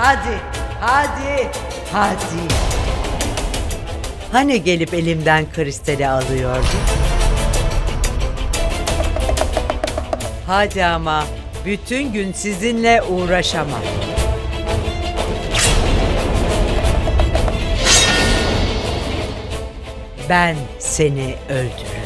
Hadi. Hani gelip elimden kristali alıyordun? Hadi ama bütün gün sizinle uğraşamam. Ben seni öldüreceğim.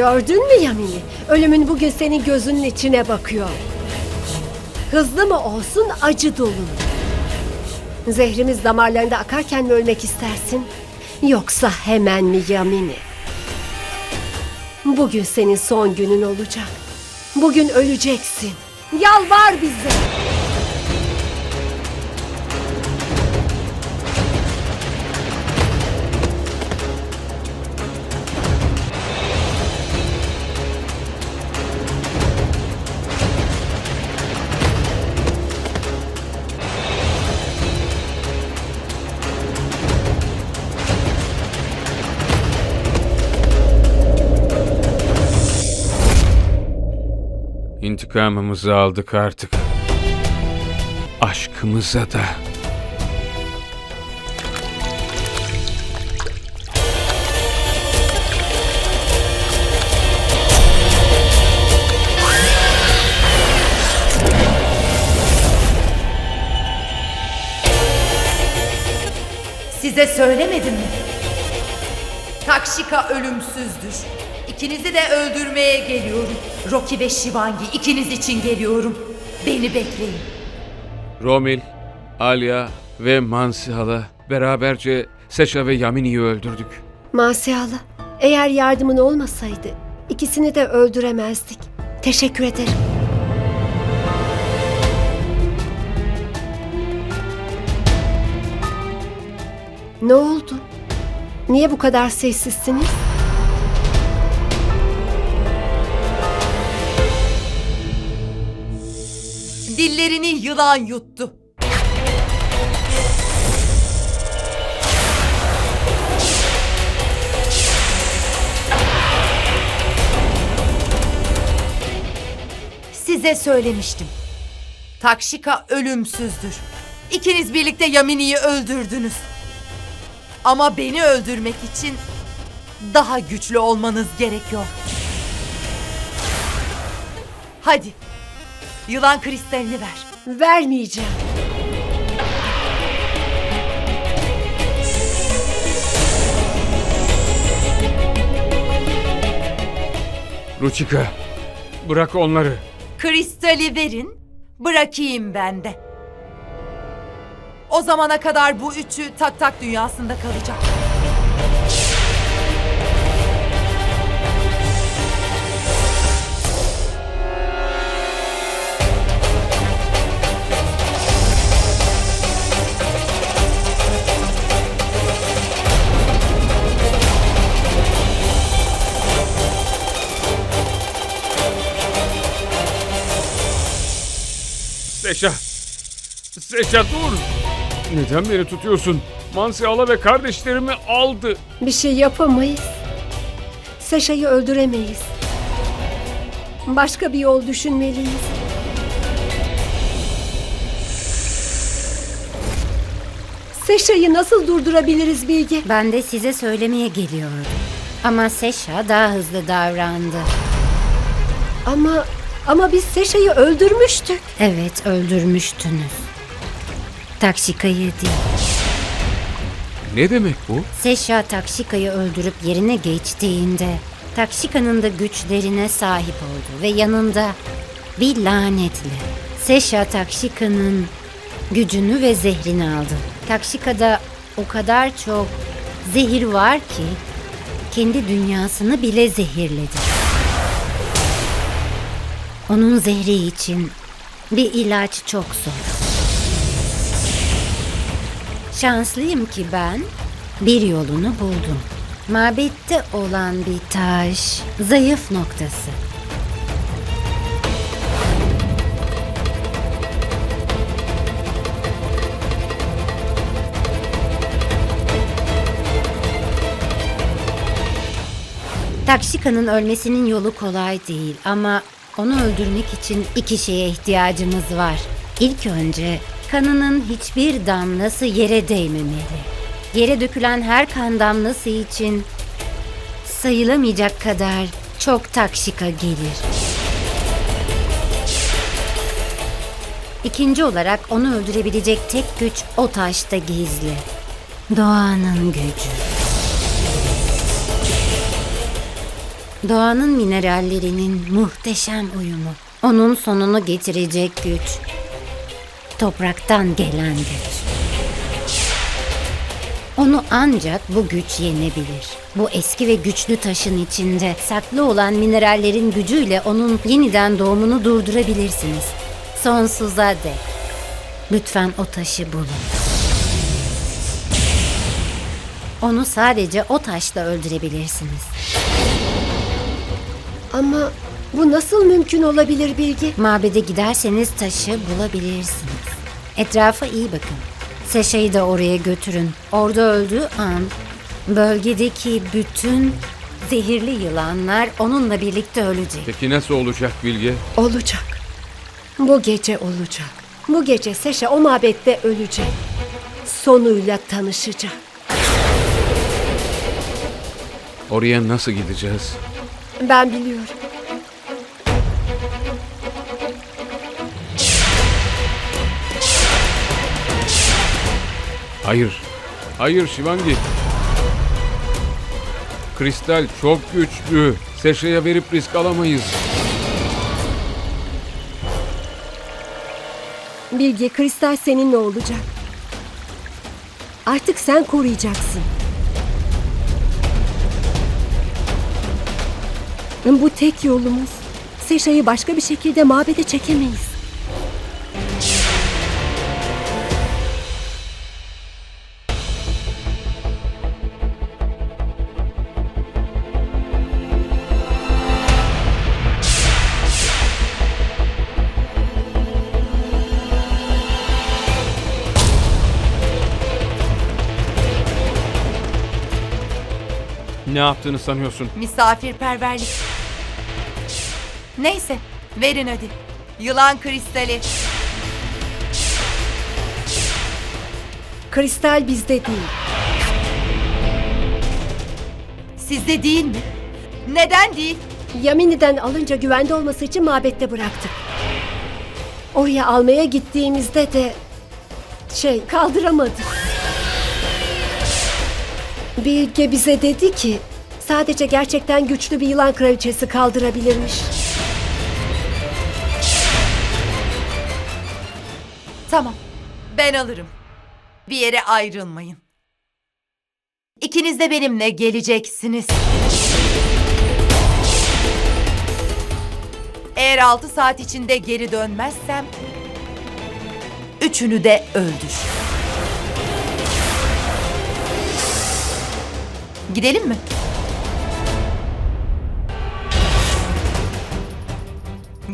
Gördün mü Yamini? Ölümün bugün senin gözünün içine bakıyor. Hızlı mı olsun, acı dolu mu? Zehrimiz damarlarında akarken mi ölmek istersin? Yoksa hemen mi Yamini? Bugün senin son günün olacak. Bugün öleceksin. Yalvar bize. İntikamımızı aldık artık. Aşkımıza da. Size söylemedim mi? Takşika ölümsüzdür. İkinizi de öldürmeye geliyorum. Rocky ve Shivangi ikiniz için geliyorum. Beni bekleyin. Romil, Alya ve Mansihala beraberce Seşa ve Yamini'yi öldürdük. Masihala, eğer yardımın olmasaydı ikisini de öldüremezdik. Teşekkür ederim. Ne oldu? Niye bu kadar sessizsiniz? Dillerini yılan yuttu. Size söylemiştim. Takşika ölümsüzdür. İkiniz birlikte Yamini'yi öldürdünüz. Ama beni öldürmek için daha güçlü olmanız gerekiyor. Hadi. Yılan kristalini ver. Vermeyeceğim. Ruchika, bırak onları. Kristali verin, bırakayım ben de. O zamana kadar bu üçü tak tak dünyasında kalacak. Seşa, Seşa dur. Neden beni tutuyorsun? Mansihala ve kardeşlerimi aldı. Bir şey yapamayız. Seşa'yı öldüremeyiz. Başka bir yol düşünmeliyiz. Seşa'yı nasıl durdurabiliriz Bilge? Ben de size söylemeye geliyordum. Ama Seşa daha hızlı davrandı. Ama ama biz Seşa'yı öldürmüştük. Evet öldürmüştünüz. Takşika'yı değil. Ne demek bu? Seşa Takşika'yı öldürüp yerine geçtiğinde Takşika'nın da güçlerine sahip oldu ve yanında bir lanetle. Seşa Takşika'nın gücünü ve zehrini aldı. Takşika'da o kadar çok zehir var ki kendi dünyasını bile zehirledi. Onun zehri için bir ilaç çok zor. Şanslıyım ki ben bir yolunu buldum. Mabette olan bir taş, zayıf noktası. Takşika'nın ölmesinin yolu kolay değil ama onu öldürmek için iki şeye ihtiyacımız var. İlk önce kanının hiçbir damlası yere değmemeli. Yere dökülen her kan damlası için sayılamayacak kadar çok takşika gelir. İkinci olarak onu öldürebilecek tek güç o taşta gizli. Doğanın gücü. Doğanın minerallerinin muhteşem uyumu. Onun sonunu getirecek güç. Topraktan gelen güç. Onu ancak bu güç yenebilir. Bu eski ve güçlü taşın içinde saklı olan minerallerin gücüyle onun yeniden doğumunu durdurabilirsiniz. Sonsuza dek. Lütfen o taşı bulun. Onu sadece o taşla öldürebilirsiniz. Ama bu nasıl mümkün olabilir Bilgi? Mabede giderseniz taşı bulabilirsiniz. Etrafa iyi bakın. Seşa'yı da oraya götürün. Orada öldüğü an bölgedeki bütün zehirli yılanlar onunla birlikte ölecek. Peki nasıl olacak Bilge? Olacak. Bu gece olacak. Bu gece Seşe o mabette ölecek. Sonuyla tanışacak. Oraya nasıl gideceğiz? Ben biliyorum. Hayır. Hayır Şivangi. Kristal çok güçlü. Seşe'ye verip risk alamayız. Bilge, kristal seninle olacak. Artık sen koruyacaksın. Bu tek yolumuz. Seşa'yı başka bir şekilde mabede çekemeyiz. Yaptığını sanıyorsun? Misafirperverlik. Neyse, verin hadi. Yılan kristali. Kristal bizde değil. Sizde değil mi? Neden değil? Yamini'den alınca güvende olması için mabette bıraktık. Oraya almaya gittiğimizde de şey kaldıramadık. Bilge bize dedi ki sadece gerçekten güçlü bir yılan kraliçesi kaldırabilirmiş. Tamam, ben alırım. Bir yere ayrılmayın. İkiniz de benimle geleceksiniz. Eğer altı saat içinde geri dönmezsem... Üçünü de öldür. Gidelim mi?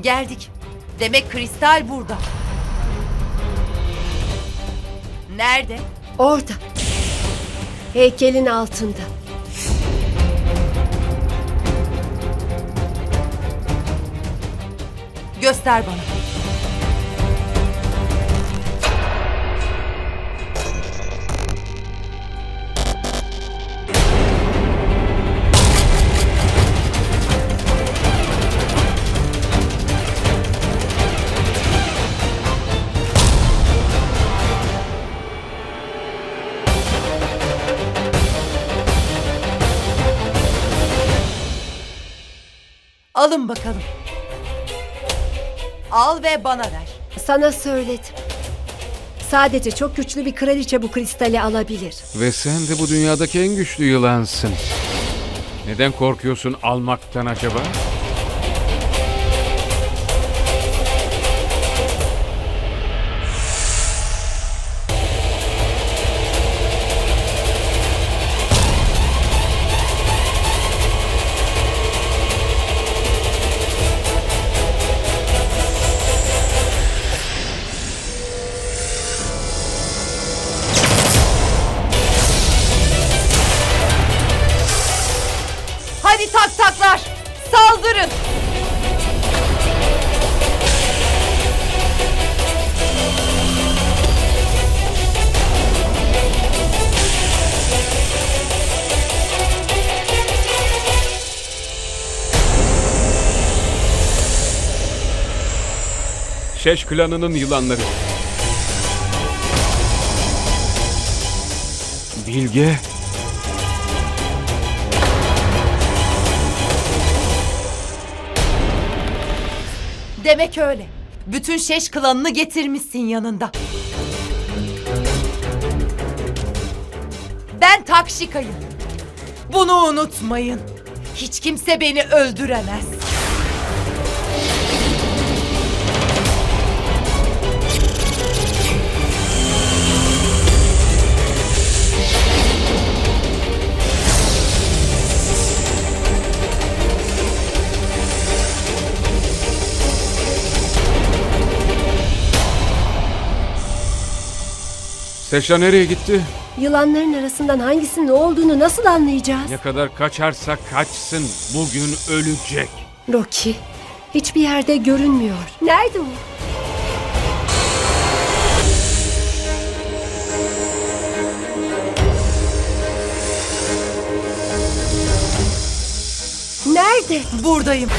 Geldik. Demek kristal burada. Nerede? Orada. Heykelin altında. Göster bana. Alın bakalım. al ve bana ver. Sana söyledim. Sadece çok güçlü bir kraliçe bu kristali alabilir. Ve sen de bu dünyadaki en güçlü yılansın. Neden korkuyorsun almaktan acaba? Şeş klanının yılanları. Bilge, Demek öyle. Bütün şeş klanını getirmişsin yanında. Ben Takşika'yım. Bunu unutmayın. Hiç kimse beni öldüremez. Seşa nereye gitti? Yılanların arasından hangisinin ne olduğunu nasıl anlayacağız? Ne kadar kaçarsa kaçsın bugün ölecek. Rocky, hiçbir yerde görünmüyor. Nerede o? Nerede? Buradayım.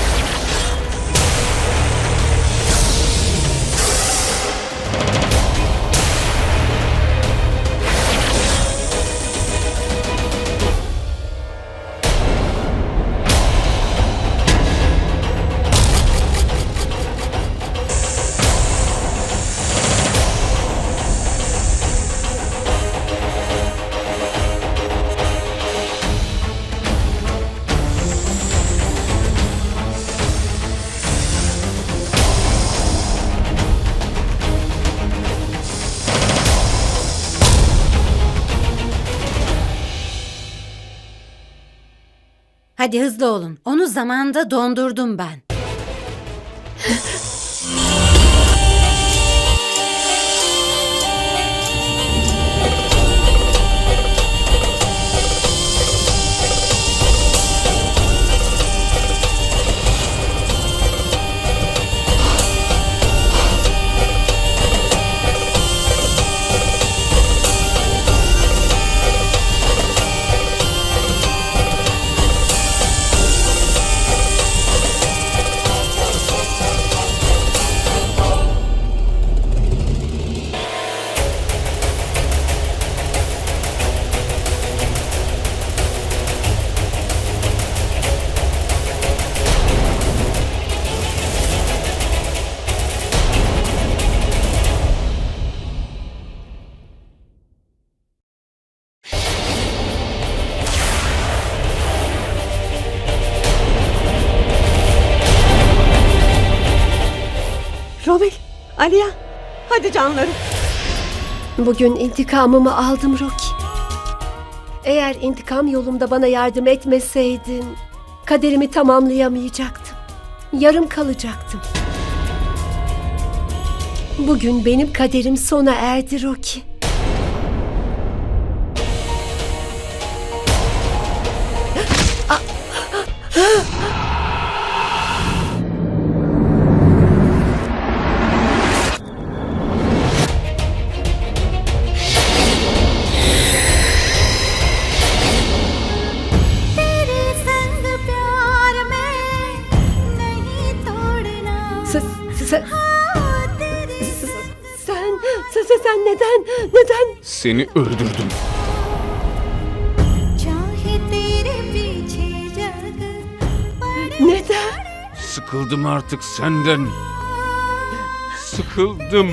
Hadi hızlı olun. Onu zamanda dondurdum ben. Aliya, hadi canlarım. Bugün intikamımı aldım Rocky. Eğer intikam yolumda bana yardım etmeseydin kaderimi tamamlayamayacaktım. Yarım kalacaktım. Bugün benim kaderim sona erdi Rocky. Sen, Seni öldürdüm. Neden? Sıkıldım artık senden. sıkıldım.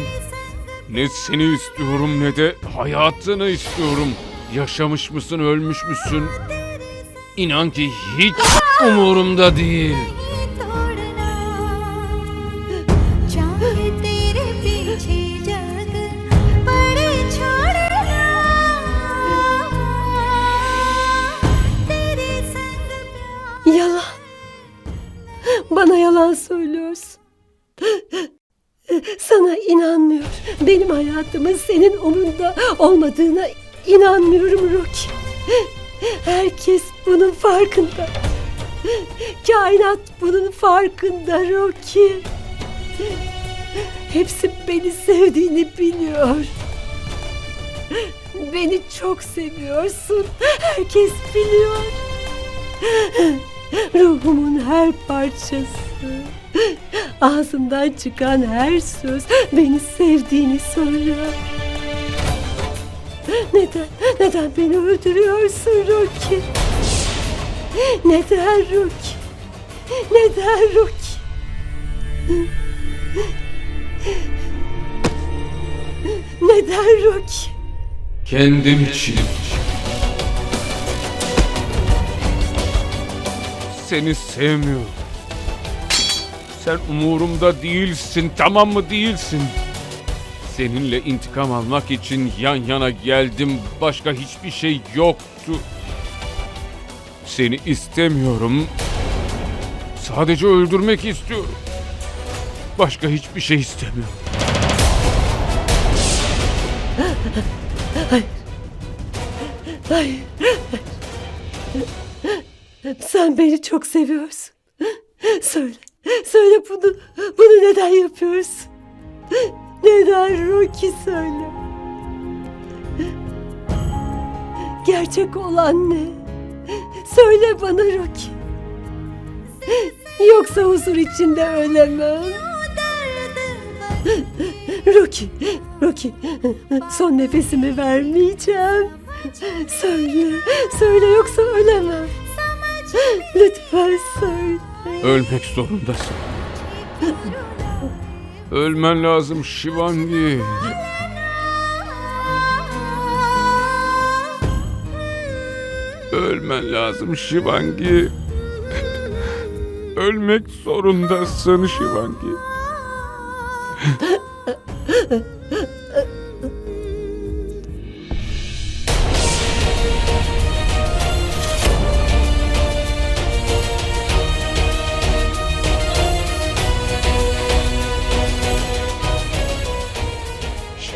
Ne seni istiyorum ne de hayatını istiyorum. Yaşamış mısın, ölmüş müsün? İnan ki hiç umurumda değil. Hayatımın senin umurunda olmadığına inanmıyorum Rocky. Herkes bunun farkında. Kainat bunun farkında Rocky. Hepsi beni sevdiğini biliyor. Beni çok seviyorsun. Herkes biliyor. Ruhumun her parçası. Ağzından çıkan her söz beni sevdiğini söylüyor. Neden, neden beni öldürüyorsun Rocky? Neden Rocky? Neden Rocky? Neden Rocky? Kendim için. Seni sevmiyorum. Sen umurumda değilsin, tamam mı değilsin? Seninle intikam almak için yan yana geldim. Başka hiçbir şey yoktu. Seni istemiyorum. Sadece öldürmek istiyorum. Başka hiçbir şey istemiyorum. Hayır. Sen beni çok seviyorsun. Söyle. Söyle bunu. Bunu neden yapıyorsun? Neden Rocky söyle. Gerçek olan ne? Söyle bana Rocky. Yoksa huzur içinde ölemem. Rocky, Rocky. Son nefesimi vermeyeceğim. Söyle, söyle yoksa ölemem. Lütfen söyle. Ölmek zorundasın. Ölmen lazım Shivangi. Ölmen lazım Shivangi. Ölmek zorundasın Shivangi.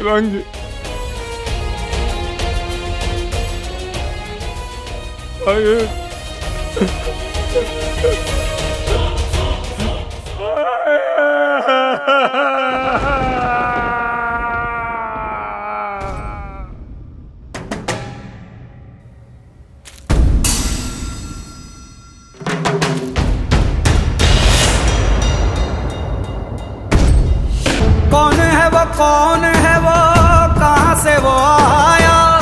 Shivangi. Hayır. कौन कौन है वो? कहाँ से वो आया?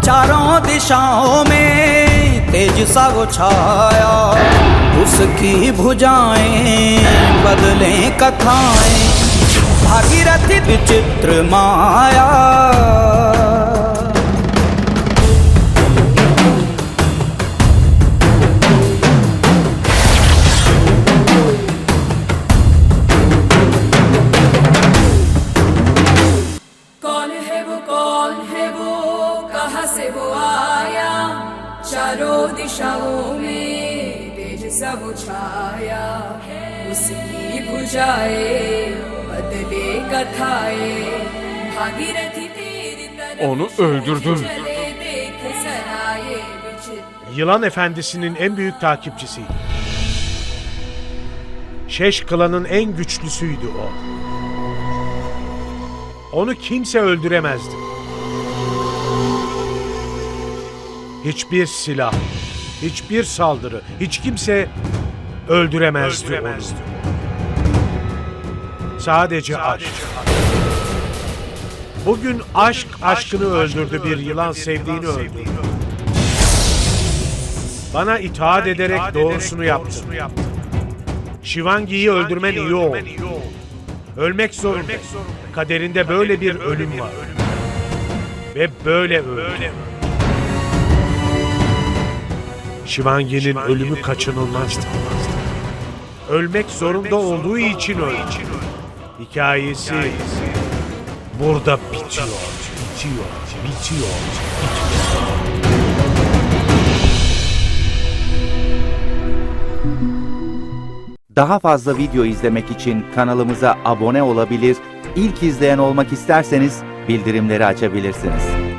चारों दिशाओं में तेज सा वो छाया। उसकी भुजाएँ बदले कथाएँ। भागीरथी विचित्र माया। bucaye Badle kathaye Bhagirathi Onu öldürdüm. Yılan Efendisi'nin en büyük takipçisiydi. Şeş klanın en güçlüsüydü o. Onu kimse öldüremezdi. Hiçbir silah, hiçbir saldırı, hiç kimse öldüremezdi, öldüremezdi. onu. Sadece aşk. Bugün aşk aşkını öldürdü bir yılan sevdiğini öldürdü. Bana itaat ederek doğrusunu yaptın. Shivangi'yi öldürmen iyi oldu. Ölmek zorunda. Kaderinde böyle bir ölüm var. Ve böyle öldü. Shivangi'nin ölümü kaçınılmazdı. Ölmek zorunda olduğu için öldü. Hikayesi burada bitiyor. Bitiyor. Bitiyor. Daha fazla video izlemek için kanalımıza abone olabilir, ilk izleyen olmak isterseniz bildirimleri açabilirsiniz.